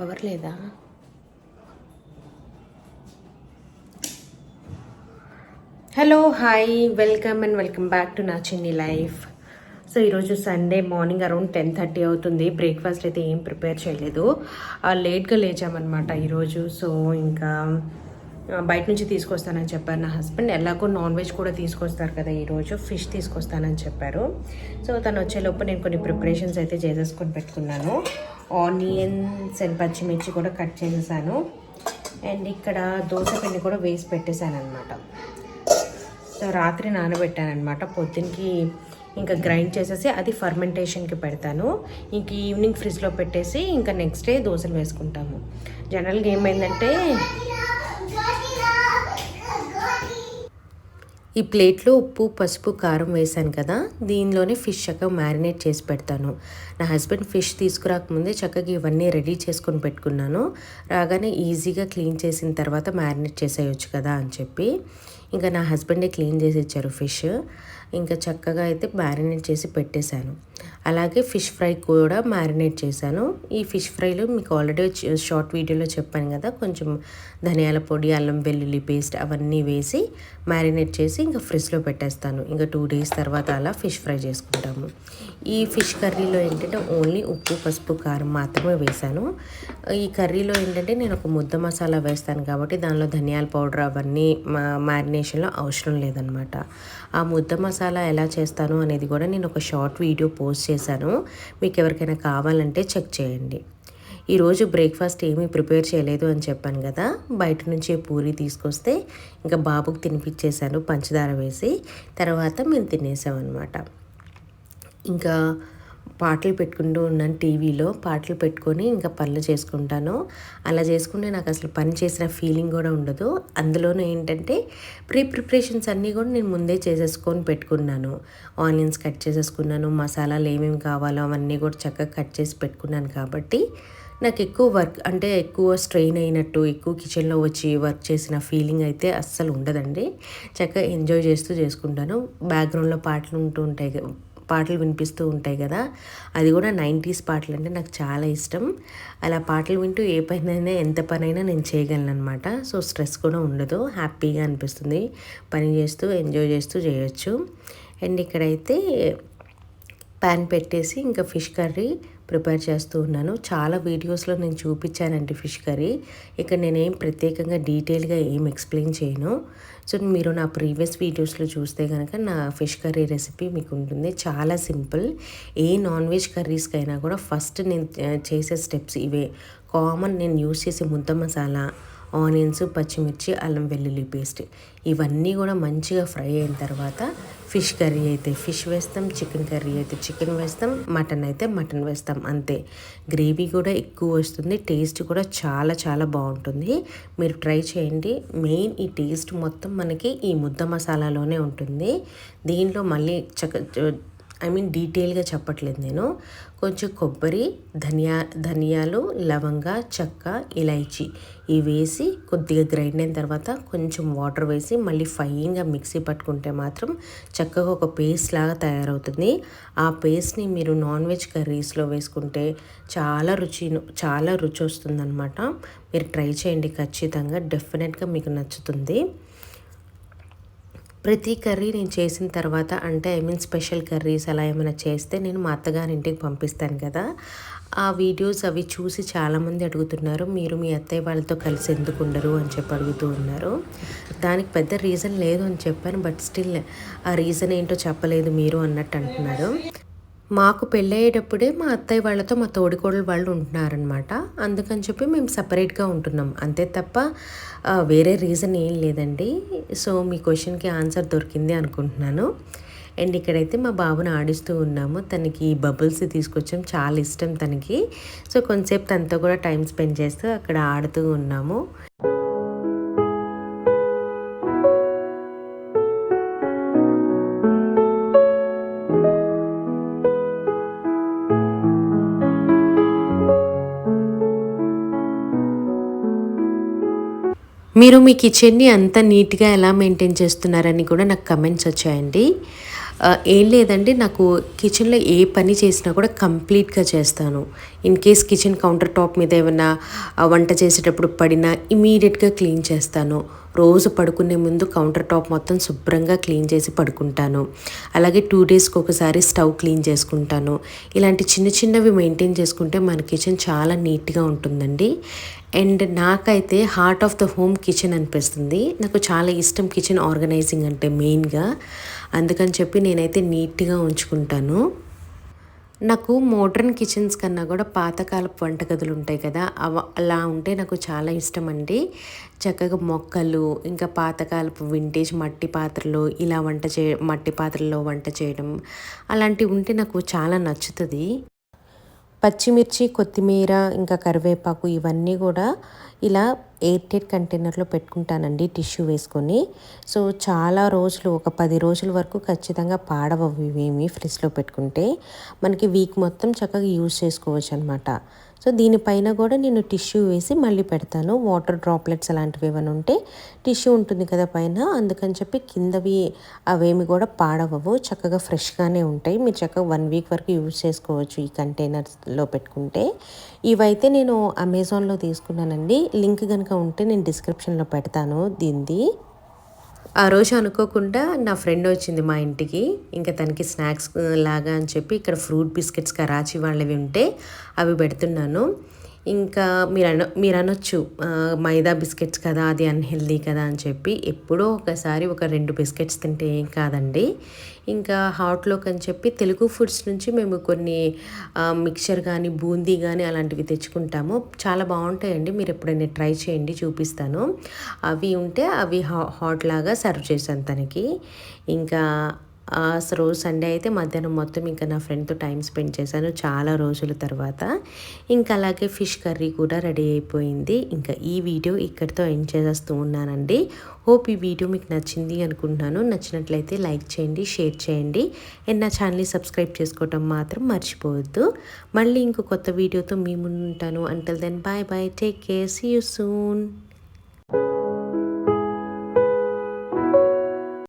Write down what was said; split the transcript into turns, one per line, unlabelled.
Power లేదా? Hello hi welcome and welcome back to నా చిన్ని లైఫ్ సో ఈరోజు Sunday morning around ten thirty అవుతుంది. బ్రేక్ఫాస్ట్ అయితే ఏం ప్రిపేర్ చేయలేదు. లేట్గా లేచామన్నమాట ఈరోజు. సో ఇంకా బయట నుంచి తీసుకొస్తానని చెప్పారు. నా హస్బెండ్ ఎలాగో నాన్ వెజ్ కూడా తీసుకొస్తారు కదా ఈరోజు ఫిష్ తీసుకొస్తానని చెప్పారు. సో తను వచ్చేలోపు నేను కొన్ని ప్రిపరేషన్స్ అయితే చేసేసుకొని పెట్టుకున్నాను. ఆనియన్స్ అండ్ పచ్చిమిర్చి కూడా కట్ చేసేసాను. అండ్ ఇక్కడ దోశ పిండి కూడా వేసి పెట్టేశాను అనమాట సో రాత్రి నానబెట్టాను అనమాట పొద్దునకి ఇంకా గ్రైండ్ చేసేసి అది ఫర్మెంటేషన్కి పెడతాను. ఇంక ఈవినింగ్ ఫ్రిడ్జ్లో పెట్టేసి ఇంకా నెక్స్ట్ డే దోశలు వేసుకుంటాము. జనరల్గా ఏమైందంటే ఈ ప్లేట్లో ఉప్పు పసుపు కారం వేసాను కదా దీనిలోనే ఫిష్ చక్కగా మ్యారినేట్ చేసి పెడతాను. నా హస్బెండ్ ఫిష్ తీసుకురాకముందే చక్కగా ఇవన్నీ రెడీ చేసుకొని పెట్టుకున్నాను. రాగానే ఈజీగా క్లీన్ చేసిన తర్వాత మ్యారినేట్ చేసేయచ్చు కదా అని చెప్పి ఇంకా నా హస్బెండే క్లీన్ చేసి ఇచ్చారు ఫిష్. ఇంకా చక్కగా అయితే మ్యారినేట్ చేసి పెట్టేశాను. అలాగే ఫిష్ ఫ్రై కూడా మ్యారినేట్ చేశాను. ఈ ఫిష్ ఫ్రైలో మీకు ఆల్రెడీ షార్ట్ వీడియోలో చెప్పాను కదా కొంచెం ధనియాల పొడి అల్లం వెల్లుల్లి పేస్ట్ అవన్నీ వేసి మ్యారినేట్ చేసి ఇంకా ఫ్రిడ్జ్లో పెట్టేస్తాను. ఇంకా టూ డేస్ తర్వాత అలా ఫిష్ ఫ్రై చేసుకుంటాము. ఈ ఫిష్ కర్రీలో ఏంటంటే ఓన్లీ ఉప్పు పసుపు కారం మాత్రమే వేశాను. ఈ కర్రీలో ఏంటంటే నేను ఒక ముద్ద మసాలా వేస్తాను కాబట్టి దానిలో ధనియాల పౌడర్ అవన్నీ మా మ్యారినేషన్లో అవసరం లేదనమాట. ఆ ముద్ద మసాలా ఎలా చేస్తాను అనేది కూడా నేను ఒక షార్ట్ వీడియో పోస్ట్ చేశాను. మీకు ఎవరికైనా కావాలంటే చెక్ చేయండి. ఈరోజు బ్రేక్ఫాస్ట్ ఏమీ ప్రిపేర్ చేయలేదు అని చెప్పాను కదా. బయట నుంచి పూరి తీసుకొస్తే ఇంకా బాబుకి తినిపించేశాను పంచదార వేసి. తర్వాత మేము తినేసాం అనమాట ఇంకా పాటలు పెట్టుకుంటూ ఉన్నాను టీవీలో. పాటలు పెట్టుకొని ఇంకా పనులు చేసుకుంటాను. అలా చేసుకుంటే నాకు అసలు పని చేసిన ఫీలింగ్ కూడా ఉండదు. అందులోనూ ఏంటంటే ప్రీ ప్రిపరేషన్స్ అన్నీ కూడా నేను ముందే చేసేసుకొని పెట్టుకున్నాను. ఆనియన్స్ కట్ చేసేసుకున్నాను. మసాలాలు ఏమేమి కావాలో అవన్నీ కూడా చక్కగా కట్ చేసి పెట్టుకున్నాను కాబట్టి నాకు ఎక్కువ వర్క్ అంటే ఎక్కువ స్ట్రెయిన్ అయినట్టు ఎక్కువ కిచెన్లో వచ్చి వర్క్ చేసిన ఫీలింగ్ అయితే అస్సలు ఉండదండి. చక్కగా ఎంజాయ్ చేస్తూ చేసుకుంటాను. బ్యాక్గ్రౌండ్లో పాటలు ఉంటూ ఉంటాయి పాటలు వినిపిస్తూ ఉంటాయి కదా. అది కూడా నైంటీస్ పాటలు అంటే నాకు చాలా ఇష్టం. అలా పాటలు వింటూ ఏ పనైనా ఎంత పనైనా నేను చేయగలను అనమాట సో స్ట్రెస్ కూడా ఉండదు. హ్యాపీగా అనిపిస్తుంది. పని చేస్తూ ఎంజాయ్ చేస్తూ చేయొచ్చు. అండ్ ఇక్కడైతే ప్యాన్ పెట్టేసి ఇంకా ఫిష్ కర్రీ ప్రిపేర్ చేస్తూ ఉన్నాను. చాలా వీడియోస్లో నేను చూపించానండి ఫిష్ కర్రీ. ఇక్కడ నేనేం ప్రత్యేకంగా డీటెయిల్గా ఏం ఎక్స్ప్లెయిన్ చేయను. సో మీరు నా ప్రీవియస్ వీడియోస్లో చూస్తే కనుక నా ఫిష్ కర్రీ రెసిపీ మీకు ఉంటుంది. చాలా సింపుల్. ఏ నాన్ వెజ్ కర్రీస్కైనా కూడా ఫస్ట్ నేను చేసే స్టెప్స్ ఇవే. కామన్ నేను యూస్ చేసే ముద్ద మసాలా ఆనియన్స్ పచ్చిమిర్చి అల్లం వెల్లుల్లి పేస్ట్. ఇవన్నీ కూడా మంచిగా ఫ్రై అయిన తర్వాత ఫిష్ కర్రీ అయితే ఫిష్ వేస్తాం చికెన్ కర్రీ అయితే చికెన్ వేస్తాం మటన్ అయితే మటన్ వేస్తాం అంతే. గ్రేవీ కూడా ఎక్కువ వస్తుంది టేస్ట్ కూడా చాలా చాలా బాగుంటుంది. మీరు ట్రై చేయండి. మెయిన్ ఈ టేస్ట్ మొత్తం మనకి ఈ ముద్ద మసాలాలోనే ఉంటుంది. దీంట్లో మళ్ళీ చక్క ఐ మీన్ డీటెయిల్గా చెప్పట్లేదు నేను. కొంచెం కొబ్బరి ధనియా ధనియాలు లవంగ చెక్క ఇలైచి ఇవి వేసి కొద్దిగా గ్రైండ్ అయిన తర్వాత కొంచెం వాటర్ వేసి మళ్ళీ ఫైన్గా మిక్సీ పట్టుకుంటే మాత్రం చక్కగా ఒక పేస్ట్ లాగా తయారవుతుంది. ఆ పేస్ట్ని మీరు నాన్ వెజ్ కర్రీస్లో వేసుకుంటే చాలా రుచి చాలా రుచి వస్తుందన్నమాట. మీరు ట్రై చేయండి ఖచ్చితంగా డెఫినెట్గా మీకు నచ్చుతుంది. ప్రతి కర్రీ నేను చేసిన తర్వాత అంటే ఐ మీన్ స్పెషల్ కర్రీస్ అలా ఏమైనా చేస్తే నేను మా అత్తగారింటికి పంపిస్తాను కదా. ఆ వీడియోస్ అవి చూసి చాలామంది అడుగుతున్నారు మీరు మీ అత్తయ్య వాళ్ళతో కలిసి ఎందుకు ఉండరు? అని చెప్పి అడుగుతూ ఉన్నారు. దానికి పెద్ద రీజన్ లేదు అని చెప్పాను బట్ స్టిల్ ఆ రీజన్ ఏంటో చెప్పలేదు మీరు అన్నట్టు అంటున్నారు. మాకు పెళ్ళయ్యేటప్పుడే మా అత్తయ్య వాళ్ళతో మా తోడికోడలు వాళ్ళు ఉంటున్నారనమాట అందుకని చెప్పి మేము సపరేట్గా ఉంటున్నాం. అంతే తప్ప వేరే రీజన్ ఏం లేదండి. సో మీ క్వశ్చన్కి ఆన్సర్ దొరికింది అనుకుంటున్నాను. అండ్ ఇక్కడైతే మా బాబుని ఆడిస్తూ ఉన్నాము. తనకి ఈ బబుల్స్ తీసుకొచ్చాం. చాలా ఇష్టం తనకి. సో కొంతసేపు తనతో కూడా టైం స్పెండ్ చేస్తూ అక్కడ ఆడుతూ ఉన్నాము. మీరు మీ కిచెన్ని అంత నీట్గా ఎలా మెయింటైన్ చేస్తున్నారని కూడా నాకు కమెంట్స్ వచ్చాయండి. ఏం లేదండి నాకు కిచెన్లో ఏ పని చేసినా కూడా కంప్లీట్గా చేస్తాను. In case kitchen counter top మీద ఏమైనా వంట చేసేటప్పుడు పడినా ఇమీడియట్గా క్లీన్ చేస్తాను. రోజు పడుకునే ముందు కౌంటర్ టాప్ మొత్తం శుభ్రంగా క్లీన్ చేసి పడుకుంటాను. అలాగే టూ డేస్కి ఒకసారి స్టవ్ క్లీన్ చేసుకుంటాను. ఇలాంటి చిన్న చిన్నవి మెయింటైన్ చేసుకుంటే మన కిచెన్ చాలా నీట్గా ఉంటుందండి. అండ్ నాకైతే heart of the home kitchen అనిపిస్తుంది. నాకు చాలా ఇష్టం కిచెన్ ఆర్గనైజింగ్ అంటే మెయిన్గా. అందుకని చెప్పి నేనైతే నీట్గా ఉంచుకుంటాను. నాకు మోడ్రన్ కిచెన్స్ కన్నా కూడా పాతకాలపు వంటగదులు ఉంటాయి కదా అవ అలా ఉంటే నాకు చాలా ఇష్టం అండి. చక్కగా మొక్కలు ఇంకా పాతకాలపు వింటేజ్ మట్టి పాత్రలు ఇలా వంట చే మట్టి పాత్రల్లో వంట చేయడం అలాంటివి ఉంటే నాకు చాలా నచ్చుతుంది. పచ్చిమిర్చి కొత్తిమీర ఇంకా కరివేపాకు ఇవన్నీ కూడా ఇలా ఎయిర్ టైట్ కంటైనర్లో పెట్టుకుంటానండి టిష్యూ వేసుకొని. సో చాలా రోజులు ఒక పది రోజుల వరకు ఖచ్చితంగా పాడవవి ఇవేమి ఫ్రిడ్జ్లో పెట్టుకుంటే. మనకి వీక్ మొత్తం చక్కగా యూజ్ చేసుకోవచ్చు అనమాట సో దీనిపైన కూడా నేను టిష్యూ వేసి మళ్ళీ పెడతాను. వాటర్ డ్రాప్లెట్స్ అలాంటివి ఏమైనా ఉంటే టిష్యూ ఉంటుంది కదా పైన. అందుకని చెప్పి కిందవి అవేమి కూడా పాడవవు. చక్కగా ఫ్రెష్గానే ఉంటాయి. మీరు చక్కగా వన్ వీక్ వరకు యూజ్ చేసుకోవచ్చు ఈ కంటైనర్స్లో పెట్టుకుంటే. ఇవైతే నేను అమెజాన్లో తీసుకున్నానండి. లింక్ కనుక ఉంటే నేను డిస్క్రిప్షన్లో పెడతాను దీనిది. ఆ రోజు అనుకోకుండా నా ఫ్రెండ్ వచ్చింది మా ఇంటికి. ఇంకా తనకి స్నాక్స్ లాగా అని చెప్పి ఇక్కడ ఫ్రూట్ బిస్కెట్స్ కరాచీ వాళ్ళవి ఉంటే అవి పెడుతున్నాను. ఇంకా మీరు అన మీరు అనొచ్చు మైదా బిస్కెట్స్ కదా అది అన్హెల్దీ కదా అని చెప్పి ఎప్పుడో ఒకసారి ఒక రెండు బిస్కెట్స్ తింటే ఏం కాదండి. ఇంకా హాట్లోకి అని చెప్పి తెలుగు ఫుడ్స్ నుంచి మేము కొన్ని మిక్చర్ కానీ బూందీ కానీ అలాంటివి తెచ్చుకుంటాము. చాలా బాగుంటాయండి మీరు ఎప్పుడైనా ట్రై చేయండి చూపిస్తాను. అవి ఉంటే అవి హా హాట్ లాగా సర్వ్ చేశాను తనకి. ఇంకా రోజు సండే అయితే మధ్యాహ్నం మొత్తం ఇంకా నా ఫ్రెండ్తో టైం స్పెండ్ చేశాను చాలా రోజుల తర్వాత. ఇంకా అలాగే ఫిష్ కర్రీ కూడా రెడీ అయిపోయింది. ఇంకా ఈ వీడియో ఇక్కడితో ఎండ్ చేసేస్తూ ఉన్నానండి. హోప్ ఈ వీడియో మీకు నచ్చింది అనుకుంటున్నాను. నచ్చినట్లయితే లైక్ చేయండి షేర్ చేయండి. అండ్ నా ఛానల్ని సబ్స్క్రైబ్ చేసుకోవటం మాత్రం మర్చిపోవద్దు. మళ్ళీ ఇంకో కొత్త వీడియోతో మీ ముందు ఉంటాను. Until then bye bye take care see you soon